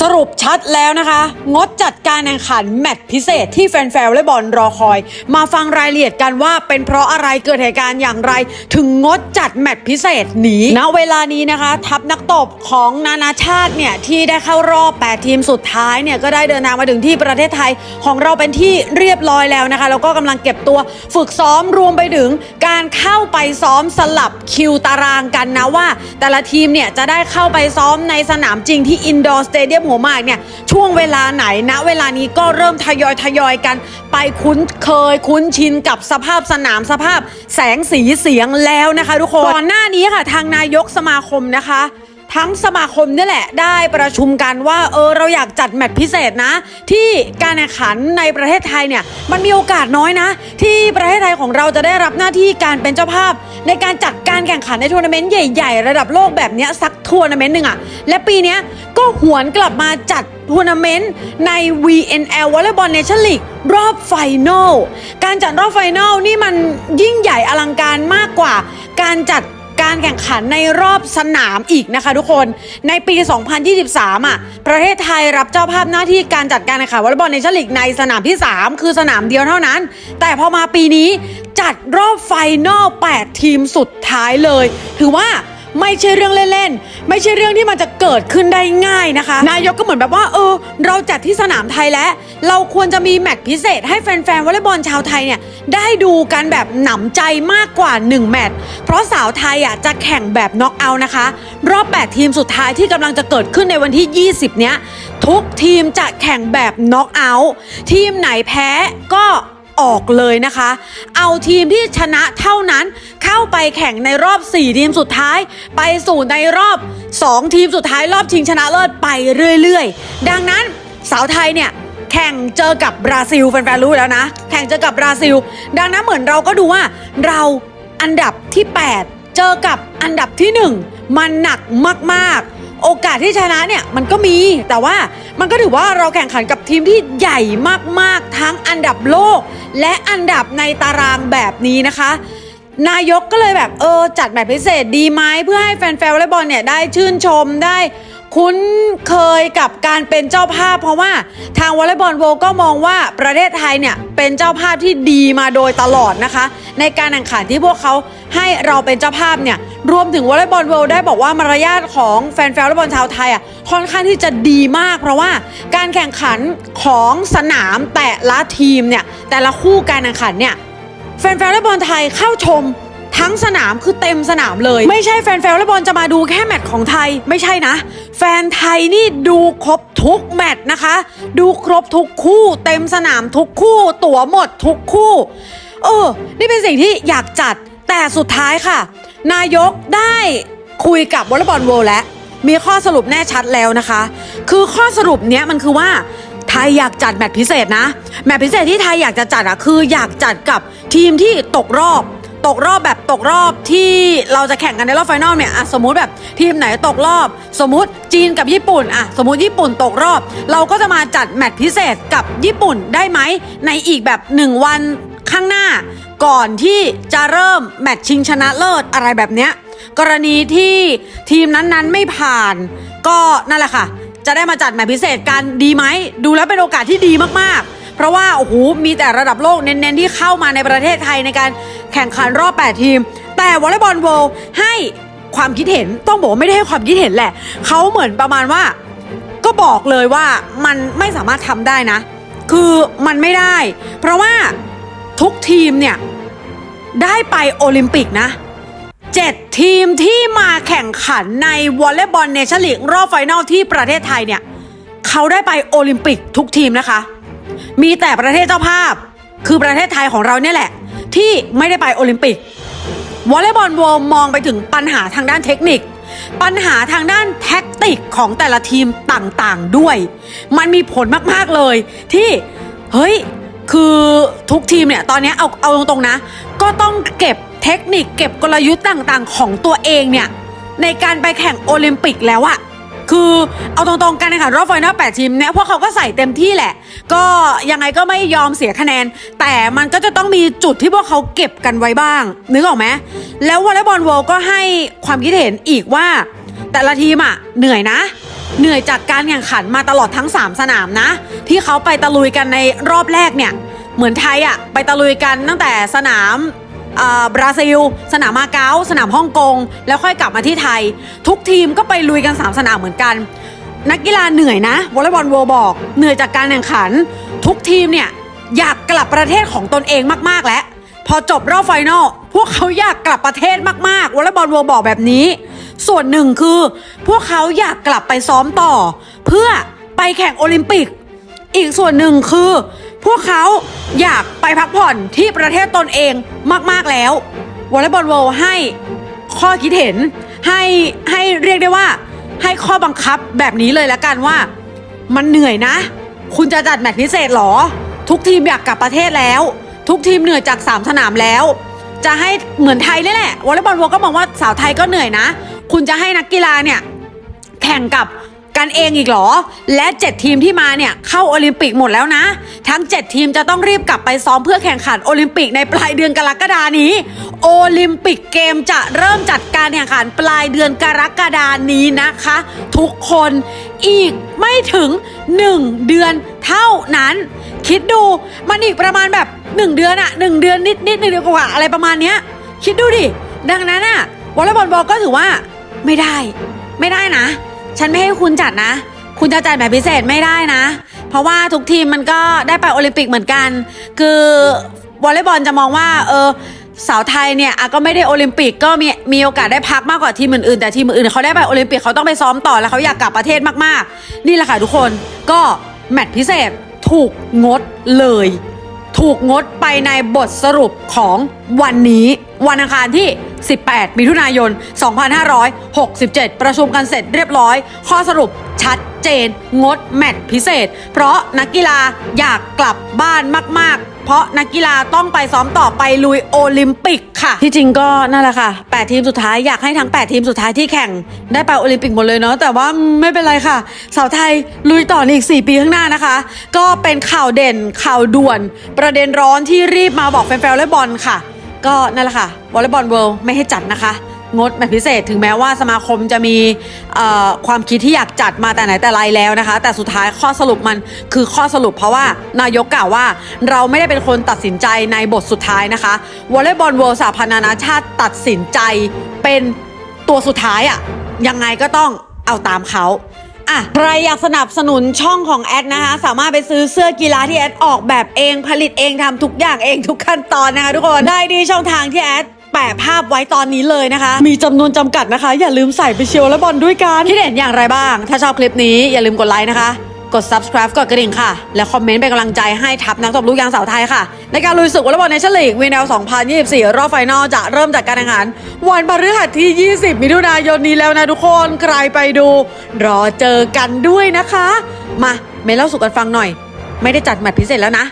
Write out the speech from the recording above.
สรุปชัดแล้วนะคะ งดจัดการแข่งขันแมตช์พิเศษที่แฟนๆวอลเลย์บอลรอคอย มาฟังรายละเอียดกันว่าเป็นเพราะอะไรเกิดเหตุการณ์อย่างไร ถึงงดจัดแมตช์พิเศษนี้ณเวลานี้นะคะ ทัพนักตบของนานาชาติเนี่ย ที่ได้เข้ารอบ 8 ทีมสุดท้ายเนี่ย ก็ได้เดินทางมาถึงที่ประเทศไทยของเราเป็นที่เรียบร้อยแล้วนะคะ แล้วก็กำลังเก็บตัวฝึกซ้อมรวมไปถึง การเข้าไปซ้อมสลับคิวตารางกันนะว่า แต่ละทีมเนี่ยจะได้เข้าไปซ้อมในสนามจริงที่อินดอร์สเตเดียมหัวหมากเนี่ยช่วงเวลาไหนนะ เวลานี้ก็เริ่มทยอยทยอยกัน ไปคุ้นเคยคุ้นชินกับสภาพสนามสภาพ แสงสีเสียงแล้วนะคะ ทุกคนก่อนหน้านี้ค่ะ ทางนายกสมาคมนะคะ ทั้งสมาคมนี่แหละได้ประชุมกันว่าเออเราอยากจัดแมตช์พิเศษนะ ที่การแข่งขันในประเทศไทยเนี่ยมันมีโอกาสน้อยนะ ที่ประเทศไทยของเราจะได้รับหน้าที่การเป็นเจ้าภาพ ในการจัดการแข่งขันในทัวร์นาเมนต์ใหญ่ๆ ระดับโลกแบบเนี้ยสักทัวร์นาเมนต์หนึ่งอะและปีเนี้ยก็หวนกลับมาจัดทัวร์นาเมนต์ใน VNL Volleyball Nation League รอบไฟนอลการจัดรอบไฟนอลนี่มันยิ่งใหญ่อลังการมากกว่า การจัด การแข่งขันในรอบสนามอีกนะคะทุกคน ในปี 2023 อะ ประเทศไทยรับเจ้าภาพหน้าที่การจัดการแข่งขันวอลเลย์บอลในชั่นลีกในสนามที่ 3 คือสนามเดียวเท่านั้น แต่พอมาปีนี้จัดรอบไฟนอล 8 ทีมสุดท้ายเลย ถือว่า ไม่ใช่เรื่องเล่นๆ ไม่ใช่เรื่องที่มันจะเกิดขึ้นได้ง่ายนะคะ นายกก็เหมือนแบบว่าเออ เราจัดที่สนามไทยแล้ว เราควรจะมีแมตช์พิเศษให้แฟนๆวอลเลย์บอลชาวไทยเนี่ยได้ดูกันแบบหนำใจมากกว่า 1 แมตช์เพราะสาวไทยอะจะแข่งแบบน็อกเอาท์นะคะ รอบ 8 ทีมสุดท้ายที่กำลังจะเกิดขึ้นในวันที่ 20 เนี้ยทุกทีมจะแข่งแบบน็อกเอาท์ทีมไหนแพ้ก็ ออกเลยนะคะ เอาทีมที่ชนะเท่านั้นเข้าไปแข่งในรอบ 4 ทีมสุดท้าย ไปสู่ในรอบ 2 ทีมสุดท้ายรอบชิงชนะเลิศไปเรื่อยๆ ดังนั้นสาวไทยเนี่ยแข่งเจอกับบราซิลแฟนๆรู้แล้วนะ แข่งเจอกับบราซิล ดังนั้นเหมือนเราก็ดูว่าเราอันดับที่ 8 เจอกับอันดับที่ 1 มันหนักมากๆ โอกาสที่ชนะเนี่ยมันก็มี แต่ว่ามันก็ถือว่าเราแข่งขันกับทีมที่ใหญ่มากๆ ทั้งอันดับโลก และอันดับในตารางแบบนี้นะคะ นายกก็เลยแบบเออจัดแบบพิเศษดีไหมเพื่อให้แฟนๆวอลเลย์บอลเนี่ยได้ชื่นชมได้ คุ้นเคยกับการเป็นเจ้าภาพ เพราะว่าทางวอลเลย์บอลโวก็มองว่าประเทศไทยเนี่ยเป็นเจ้าภาพที่ดีมาโดยตลอดนะคะ ในการแข่งขันที่พวกเขาให้เราเป็นเจ้าภาพเนี่ยรวมถึงวอลเลย์บอลโวได้บอกว่ามารยาทของแฟนๆวอลเลย์บอลชาวไทยอะค่อนข้างที่จะดีมาก เพราะว่าการแข่งขันของสนามแต่ละทีมเนี่ยแต่ละคู่การแข่งขันเนี่ยแฟนๆวอลเลย์บอลไทยเข้าชม ทั้งสนามคือเต็มสนามเลย ไม่ใช่แฟนๆวอลเลย์บอลจะมาดูแค่แมตช์ของไทยไม่ใช่นะ แฟนไทยนี่ดูครบทุกแมตช์นะคะ ดูครบทุกคู่ เต็มสนามทุกคู่ ตั๋วหมดทุกคู่เออนี่เป็นสิ่งที่อยากจัดแต่สุดท้ายค่ะ นายกได้คุยกับวอลเลย์บอลโวแล้วมีข้อสรุปแน่ชัดแล้วนะคะ คือข้อสรุปเนี้ยมันคือว่าไทยอยากจัดแมตช์พิเศษนะ แมตช์พิเศษที่ไทยอยากจะจัดอะคืออยากจัดกับทีมที่ตกรอบ ตกรอบแบบตกรอบที่เราจะแข่งกันในรอบไฟนอลเนี่ยอะสมมุติแบบทีมไหนตกรอบ สมมุติจีนกับญี่ปุ่นอะสมมุติญี่ปุ่นตกรอบ เราก็จะมาจัดแมตช์พิเศษกับญี่ปุ่นได้ไหมในอีกแบบ 1 วันข้างหน้า ก่อนที่จะเริ่มแมตช์ชิงชนะเลิศอะไรแบบเนี้ยกรณีที่ทีมนั้นๆไม่ผ่าน ก็นั่นแหละค่ะ จะได้มาจัดแมตช์พิเศษกันดีไหมดูแล้วเป็นโอกาสที่ดีมากๆ ราะว่าโอ้โหมีแต่ระดับโลกเน้นๆที่เข้ามาในประเทศไทยในการแข่งขันรอบ 8 ทีม แต่วอลเลย์บอลโวให้ความคิดเห็นต้องบอกว่าไม่ได้ให้ความคิดเห็นแหละเขาเหมือนประมาณว่า ก็บอกเลยว่ามันไม่สามารถทำได้นะ คือมันไม่ได้ เพราะว่าทุกทีมเนี่ยได้ไปโอลิมปิกนะ7ทีมที่มาแข่งขันในวอลเลย์บอลเนชั่นลีกรอบไฟนอลที่ประเทศไทยเนี่ยเขาได้ไปโอลิมปิกทุกทีมนะคะ มีแต่ประเทศเจ้าภาพ คือประเทศไทยของเราเนี่ยแหละ ที่ไม่ได้ไปโอลิมปิกวอลเลย์บอลโวมองไปถึงปัญหาทางด้านเทคนิค ปัญหาทางด้านแท็กติกของแต่ละทีมต่างๆด้วย มันมีผลมากๆเลย ที่เฮ้ยคือทุกทีมเนี่ยตอนนี้เอาเอาตรงๆนะ ก็ต้องเก็บเทคนิคเก็บกลยุทธ์ต่างๆ ของตัวเองเนี่ยในการไปแข่งโอลิมปิกแล้วอะ คือเอาตรงๆกันนะคะรอบไฟนอล8ทีมเนี่ยพวกเขาก็ใส่เต็มที่แหละ ก็ยังไงก็ไม่ยอมเสียคะแนน แต่มันก็จะต้องมีจุดที่พวกเขาเก็บกันไว้บ้าง นึกออกไหมแล้ววอลเลย์บอลโวก็ให้ความคิดเห็นอีกว่า แต่ละทีมอะเหนื่อยนะ เหนื่อยจากการแข่งขันมาตลอดทั้ง 3 สนามนะ ที่เขาไปตะลุยกันในรอบแรกเนี่ย เหมือนไทยอะไปตะลุยกันตั้งแต่สนาม บราซิล สนามมาเก๊าสนามฮ่องกง แล้วค่อยกลับมาที่ไทย ทุกทีมก็ไปลุยกัน 3 สนามเหมือนกัน นักกีฬาเหนื่อยนะวอลเลย์บอลโวบอก เหนื่อยจากการแข่งขัน ทุกทีมเนี่ยอยากกลับประเทศของตนเองมากๆแล้ว พอจบรอบไฟนอลพวกเขาอยากกลับประเทศมากๆวอลเลย์บอลโวบอกแบบนี้ ส่วนหนึ่งคือ พวกเขาอยากกลับไปซ้อมต่อ เพื่อไปแข่งโอลิมปิก อีกส่วนหนึ่งคือ พวกเขาอยากไปพักผ่อนที่ประเทศตนเองมากๆแล้ววอลเลย์บอลโวให้ข้อคิดเห็นให้ให้เรียกได้ว่า ให้ข้อบังคับแบบนี้เลยละกันว่า มันเหนื่อยนะ คุณจะจัดแมตช์พิเศษหรอ ทุกทีมอยากกลับประเทศแล้ว ทุกทีมเหนื่อยจาก 3 สนามแล้ว จะให้เหมือนไทยนี่แหละวอลเลย์บอลโวก็มองว่าสาวไทยก็เหนื่อยนะ คุณจะให้นักกีฬาเนี่ย แข่งกับ กันเองอีกเหรอ และ 7 ทีมที่มาเนี่ยเข้าโอลิมปิกหมดแล้วนะ ทั้ง 7 ทีมจะต้องรีบกลับไปซ้อมเพื่อแข่งขันโอลิมปิกในปลายเดือนกรกฎานี้ โอลิมปิกเกมจะเริ่มจัดการแข่งขันปลายเดือนกรกฎานี้นะคะ ทุกคนอีกไม่ถึง 1 เดือนเท่านั้น คิดดูมันอีกประมาณแบบ 1 เดือนอะ1เดือนนิดนิดหนึ่งเดือนกว่าอะไรประมาณเนี้ยคิดดูดิดังนั้นอะวอลเลย์บอลบอก็ถือว่าไม่ได้ ไม่ได้นะ ฉันไม่ให้คุณจัดนะ คุณจะจัดแบบพิเศษไม่ได้นะ เพราะว่าทุกทีมมันก็ได้ไปโอลิมปิกเหมือนกัน คือวอลเลย์บอลจะมองว่า เออสาวไทยเนี่ยก็ไม่ได้โอลิมปิกก็มีมีโอกาสได้พักมากกว่าทีมอื่นๆแต่ทีมอื่นๆเขาได้ไปโอลิมปิกเขาต้องไปซ้อมต่อแล้วเขาอยากกลับประเทศมากๆ นี่แหละค่ะทุกคนก็แมตช์พิเศษถูกงดเลย ถูกงดไปในบทสรุปของวันนี้ วันอังคารที่ 18 มิถุนายน 2567 ประชุมกันเสร็จเรียบร้อย ข้อสรุปชัดเจน งดแมตช์พิเศษ เพราะนักกีฬาอยากกลับบ้านมาก ๆเพราะนักกีฬาต้องไปซ้อมต่อไปลุยโอลิมปิกค่ะ ที่จริงก็นั่นแหละค่ะ 8 ทีมสุดท้ายอยากให้ทั้ง 8 ทีมสุดท้ายที่แข่ง ได้ไปโอลิมปิกหมดเลยเนาะแต่ว่าไม่เป็นไรค่ะ สาวไทยลุยต่ออีก 4 ปีข้างหน้านะคะ ก็เป็นข่าวเด่นข่าวด่วน ประเด็นร้อนที่รีบมาบอกแฟนๆวอลเลย์บอลค่ะ ก็นั่นแหละค่ะวอลเลย์บอลเวิลด์ไม่ให้จัดนะคะ งดแมตช์พิเศษ ถึงแม้ว่าสมาคมจะมีความคิดที่อยากจัดมาแต่ไหนแต่ไรแล้วนะคะ แต่สุดท้ายข้อสรุปมันคือข้อสรุปเพราะว่านายกกล่าวว่าเราไม่ได้เป็นคนตัดสินใจในบทสุดท้ายนะคะวอลเลย์บอลเวิลด์สหพันธ์นานาชาติตัดสินใจเป็นตัวสุดท้ายอะยังไงก็ต้องเอาตามเขา อะใครอยากสนับสนุนช่องของแอดนะคะ สามารถไปซื้อเสื้อกีฬาที่แอดออกแบบเองผลิตเองทำทุกอย่างเองทุกขั้นตอนนะคะทุกคนได้ดีช่องทางที่แอดแปะภาพไว้ตอนนี้เลยนะคะ มีจำนวนจำกัดนะคะ อย่าลืมใส่ไปเชียวและบอลด้วยกันที่เห็นอย่างไรบ้าง ถ้าชอบคลิปนี้อย่าลืมกดไลค์นะคะ กด subscribe กดกระดิ่งค่ะ และคอมเมนต์เป็นกำลังใจให้ทัพนักตบลูกยางสาวไทยค่ะ ในการลุยศึกวอลเลย์บอลในเชนลีกวีแนล2024 รอบไฟนอลจะเริ่มจากการแข่งขัน วันพฤหัสที่ 20 มิถุนายนนี้แล้วนะทุกคน ใครไปดู รอเจอกันด้วยนะคะ มาเมเล่าสู่กันฟังหน่อย ไม่ได้จัดแมตช์พิเศษแล้วนะ